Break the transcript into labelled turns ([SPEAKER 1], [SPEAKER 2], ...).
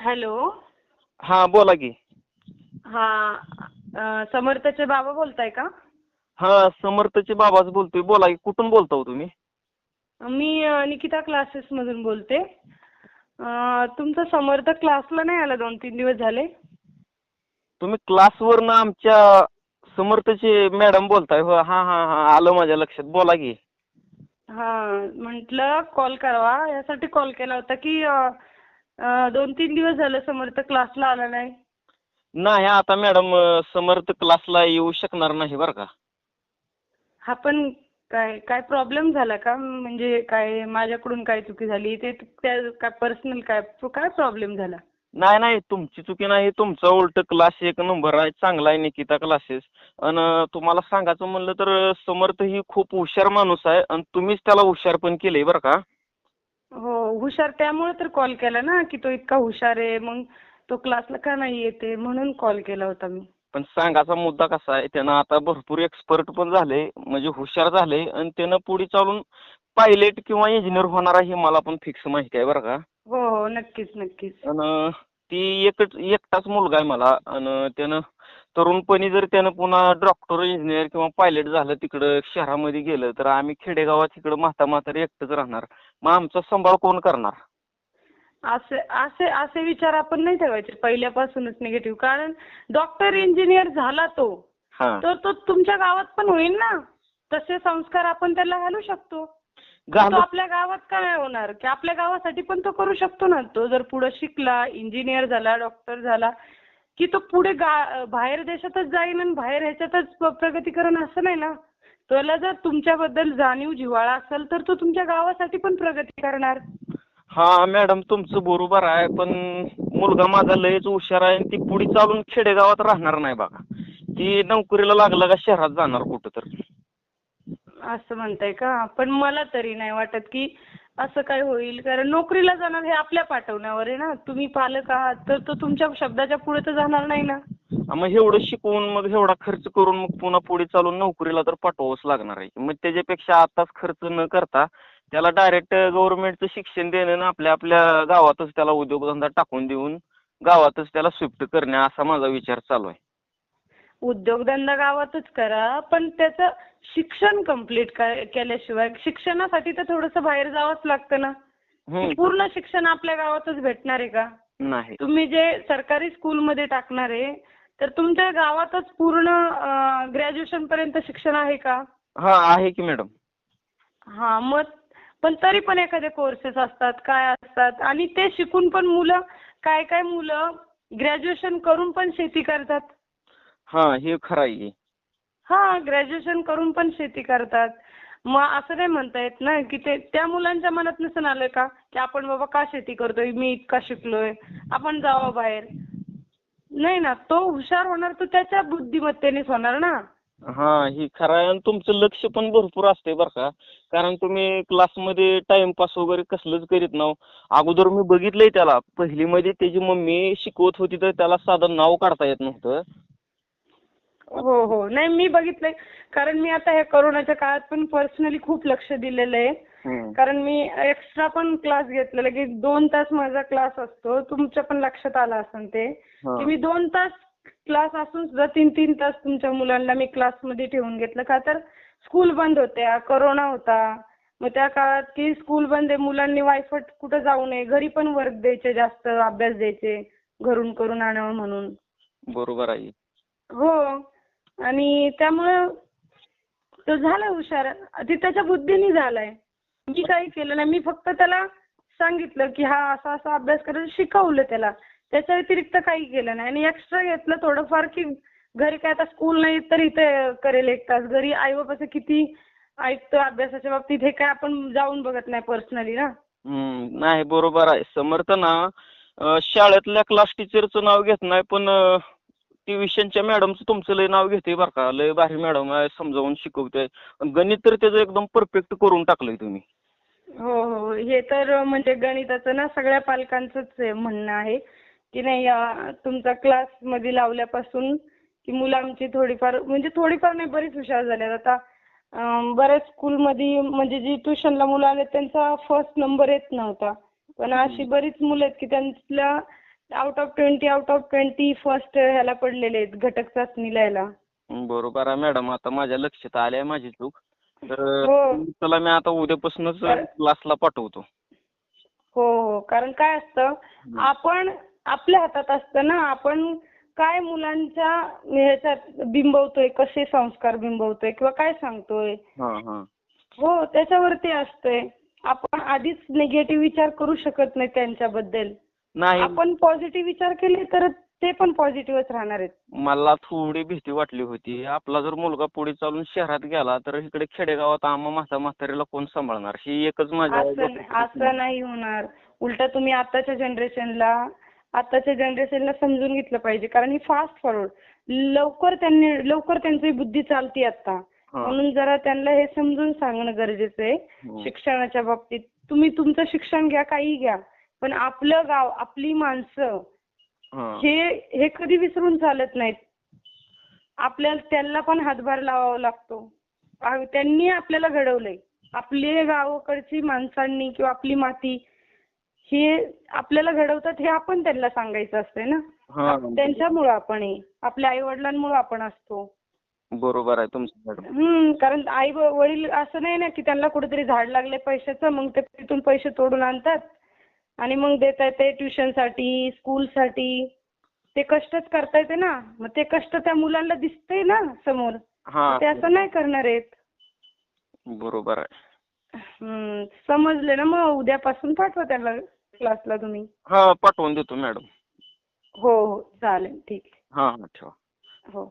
[SPEAKER 1] Hello.
[SPEAKER 2] हा बोला की.
[SPEAKER 1] हा समर्थचे बाबा बोलताय का?
[SPEAKER 2] हा समर्थचे बाबाच बोलतोय. बोला की कुठून बोलता हो तुम्ही?
[SPEAKER 1] मी निकिता क्लासेस मधून बोलते. तुमचा समर्थ क्लासला नाही आला दोन तीन दिवस झाले?
[SPEAKER 2] तुम्ही क्लासवरनं आमच्या समर्थचे मॅडम बोलताय. हो हा हा हा आलं माझ्या लक्षात. बोला की.
[SPEAKER 1] हा म्हटलं कॉल करावा. यासाठी कॉल केला होता की दोन तीन दिवस झाले समर्थ क्लासला आला नाही.
[SPEAKER 2] नाही आता मॅडम समर्थ क्लासला येऊ शकणार नाही बरं का.
[SPEAKER 1] हा पण काय काय प्रॉब्लेम झाला का? म्हणजे काय माझ्याकडून काय चुकी झाली? ते त्या काय पर्सनल काय काय प्रॉब्लेम झाला?
[SPEAKER 2] नाही नाही तुमची चुकी नाही तुमचा उलट क्लास एक नंबर आहे चांगला आहे निकिता क्लासेस आणि तुम्हाला सांगायचं म्हणलं तर समर्थ ही खूप हुशार माणूस आहे आणि तुम्हीच त्याला हुशार पण केलंय बरं का.
[SPEAKER 1] हो हुशार त्यामुळे तर कॉल केला ना की तो इतका हुशार आहे मग तो क्लासला का नाही येते? म्हणून कॉल केला होता मी.
[SPEAKER 2] पण सांगायचा मुद्दा कसा आहे त्यानं आता भरपूर एक्सपर्ट पण झाले म्हणजे हुशार झाले आणि त्यानं पुढे चालून पायलट किंवा इंजिनियर होणार आहे हे मला पण फिक्स माहिती आहे बरं का.
[SPEAKER 1] हो हो नक्कीच नक्कीच.
[SPEAKER 2] आणि ती एकच एकटाच मुलगा आहे मला आणि त्यानं तरुणपणी जर त्यानं पुन्हा डॉक्टर इंजिनियर किंवा पायलट झालं तिकडं शहरामध्ये गेलं तर आम्ही खेडेगावात तिकडं म्हाता म्हातारी एकटंच राहणार. मग आमचा सांभाळ कोण करणार?
[SPEAKER 1] असे असे असे विचार आपण नाही ठेवायचे. पहिल्यापासूनच निगेटिव्ह कारण डॉक्टर इंजिनियर झाला तो
[SPEAKER 2] हा.
[SPEAKER 1] तर तो तुमच्या गावात पण होईल ना? तसे संस्कार आपण त्याला घालू शकतो. तो
[SPEAKER 2] घालू.
[SPEAKER 1] आपल्या गावात का नाही होणार? की आपल्या गावासाठी पण तो करू शकतो ना? तो जर पुढे शिकला इंजिनियर झाला डॉक्टर झाला की तो पुढे गा बाहेर देशातच जाईल आणि बाहेर ह्याच्यातच प- प्रगती करेन असं नाही ना? त्याला जर तुमच्याबद्दल जाणीव जिव्हाळा असेल तर तो तुमच्या गावासाठी पण प्रगती करणार.
[SPEAKER 2] हा मॅडम तुमचं बरोबर आहे पण मुलगा माझा लयच हुशार आहे आणि ती पुढे चालून खेडेगावात राहणार नाही बघा. ती नोकरीला लागला का शहरात जाणार कुठं तर
[SPEAKER 1] असं म्हणताय का? पण मला तरी नाही वाटत की असं काय होईल कारण नोकरीला जाणार हे आपल्या पाठवण्यावर आहे ना. तुम्ही पालक आहात तर तो तुमच्या शब्दाच्या पुढे तर जाणार नाही ना.
[SPEAKER 2] मग एवढं शिकवून मग एवढा खर्च करून मग पुन्हा पुढे चालून नोकरीला तर पाठवावंच लागणार आहे. मग त्याच्यापेक्षा आताच खर्च न करता त्याला डायरेक्ट गव्हर्नमेंटचं शिक्षण देणं आणि आपल्या आपल्या गावातच त्याला उद्योगधंदा टाकून देऊन गावातच त्याला स्विफ्ट करणे असा माझा विचार चालू आहे.
[SPEAKER 1] उद्योगधंदा गावातच करा पण त्याचं शिक्षण कंप्लीट केल्याशिवाय शिक्षणासाठी तर थोडंसं बाहेर जावंच लागतं ना. पूर्ण शिक्षण आपल्या गावातच भेटणार आहे का?
[SPEAKER 2] नाही.
[SPEAKER 1] तुम्ही जे सरकारी स्कूलमध्ये टाकणार आहे तर तुमच्या गावातच पूर्ण ग्रॅज्युएशन पर्यंत शिक्षण आहे का?
[SPEAKER 2] हा आहे की मॅडम
[SPEAKER 1] हा मग पण तरी पण एखादे कोर्सेस असतात काय असतात? आणि ते शिकून पण मुलं काय काय मुलं ग्रॅज्युएशन करून पण शेती करतात?
[SPEAKER 2] हा हे खरं आहे.
[SPEAKER 1] हा ग्रॅज्युएशन करून पण शेती करतात. मग असं नाही म्हणता येत ना की ते त्या मुलांच्या मनात नसून आलं का की आपण बाबा का शेती करतोय? मी इतका शिकलोय. आपण जावं बाहेर. नाही ना तो हुशार होणार तो त्याच्या बुद्धिमत्तेनेच होणार ना.
[SPEAKER 2] हा ही खरं आहे आणि तुमचं लक्ष पण भरपूर असते बरं का. कारण तुम्ही क्लासमध्ये टाइमपास वगैरे कसलंच करीत नाव. अगोदर मी बघितलंय त्याला पहिलीमध्ये त्याची मम्मी शिकवत होती तर त्याला साधं नाव काढता येत नव्हतं.
[SPEAKER 1] हो हो. नाही मी बघितलंय. कारण मी आता ह्या कोरोनाच्या काळात पण पर्सनली खूप लक्ष दिलेलं आहे. कारण मी एक्स्ट्रा पण क्लास घेतलेला की दोन तास माझा क्लास असतो तुमच्या पण लक्षात आलं असेल ते. की मी दोन तास क्लास असून सुद्धा तीन तीन तास तुमच्या मुलांना मी क्लासमध्ये ठेवून घेतलं. का तर स्कूल बंद होत्या कोरोना होता. मग त्या काळात की स्कूल बंद आहे मुलांनी वायफट कुठं जाऊ नये घरी पण वर्क द्यायचे जास्त अभ्यास द्यायचे घरून करून आणावं म्हणून.
[SPEAKER 2] बरोबर आहे.
[SPEAKER 1] हो. आणि त्यामुळं तो झाला हुशार. ती त्याच्या बुद्धीने झालाय. मी काही केलं नाही. मी फक्त त्याला सांगितलं की हा असा असा अभ्यास करायचं शिकवलं त्याला. त्याच्या व्यतिरिक्त काही केलं नाही. आणि एक्स्ट्रा घेतलं थोडंफार की घरी काय आता स्कूल नाही तर इथे करेल एक तास. घरी आई बाबाचं किती ऐकतो अभ्यासाच्या बाबतीत हे काय आपण जाऊन बघत नाही पर्सनली ना?
[SPEAKER 2] हम्म, नाही बरोबर आहे. समर्थ ना शाळेतल्या क्लास टीचरचं नाव घेत नाही पण ट्युशनच्या मॅडमचं तुमचं लय नाव घेते बरं का. लय भारी मॅडम आहे समजावून शिकवते गणित तर त्याचं एकदम परफेक्ट करून टाकलंय तुम्ही.
[SPEAKER 1] हो हो हे. तर म्हणजे गणिताचं ना सगळ्या पालकांचंच हे म्हणणं आहे की नाही तुमचा क्लासमध्ये लावल्यापासून की मुलं आमची थोडीफार म्हणजे थोडीफार नाही बरीच हुशार झाल्यात. आता बऱ्याच स्कूलमध्ये म्हणजे जी ट्युशनला मुलं आले त्यांचा फर्स्ट नंबर येत नव्हता. पण अशी बरीच मुलं आहेत की त्यांच्या out of twenty out of twenty first ह्याला पडलेले आहेत घटक चाचणीला याला
[SPEAKER 2] बरोबर आहे मॅडम. आता माझ्या लक्षात आली आहे माझी चूक. तर
[SPEAKER 1] हो.
[SPEAKER 2] त्याला मी आता उद्यापासूनच क्लासला पाठवतो.
[SPEAKER 1] हो हो. कारण काय असतं आपण आपल्या हातात असतं ना आपण काय मुलांच्या ह्याच्यात बिंबवतोय कसे संस्कार बिंबवतोय किंवा काय सांगतोय?
[SPEAKER 2] हां हां.
[SPEAKER 1] हो त्याच्यावरती असतंय. आपण आधीच निगेटिव्ह विचार करू शकत नाही त्यांच्याबद्दल.
[SPEAKER 2] नाही.
[SPEAKER 1] आपण पॉझिटिव्ह विचार केले तर ते पण पॉझिटिव्हच राहणार आहेत.
[SPEAKER 2] मला थोडी भीती वाटली होती. आपला जर मुलगा पुढे चालून शहरात गेला तर इकडे खेडेगावात आम्हा म्हाता म्हातारीला कोण सांभाळणार? ही एकच माझ्या
[SPEAKER 1] असं असं नाही होणार. उलट तुम्ही आताच्या जनरेशनला आताच्या जनरेशनला समजून घेतलं पाहिजे. कारण ही फास्ट फॉरवर्ड लवकर त्यांनी लवकर त्यांची बुद्धी चालती आता. म्हणून जरा त्यांना हे समजून सांगणं गरजेचं आहे.
[SPEAKER 2] हं.
[SPEAKER 1] शिक्षणाच्या बाबतीत. तुम्ही तुमचं शिक्षण घ्या काही घ्या. पण आपलं गाव आपली माणसं
[SPEAKER 2] हां.
[SPEAKER 1] हे कधी विसरून चालत नाहीत. आपल्याला त्यांना पण हातभार लावावा लागतो. त्यांनी आपल्याला घडवलंय. आपली गावाकडची माणसांनी किंवा आपली माती हे आपल्याला घडवतात हे आपण त्यांना सांगायचं असतंय ना. त्यांच्यामुळं आपण आहे आपल्या आई वडिलांमुळे आपण असतो.
[SPEAKER 2] बरोबर आहे तुमचं
[SPEAKER 1] कारण आई वडील असं नाही ना की त्यांना कुठेतरी झाड लागले पैशाचं मग ते तिथून पैसे तोडून आणतात. आणि मग देत ते ट्युशनसाठी स्कूलसाठी. ते कष्टच करता येते ना. मग ते कष्ट त्या मुलांना दिसतंय ना समोर. ते असं नाही करणार आहेत.
[SPEAKER 2] बरोबर आहे.
[SPEAKER 1] हम्म. समजले ना मग उद्यापासून पाठवा त्याला क्लासला तुम्ही.
[SPEAKER 2] हा पाठवून देतो मॅडम.
[SPEAKER 1] हो हो. चालेल. ठीक आहे.
[SPEAKER 2] हां हां ठेवा.
[SPEAKER 1] हो.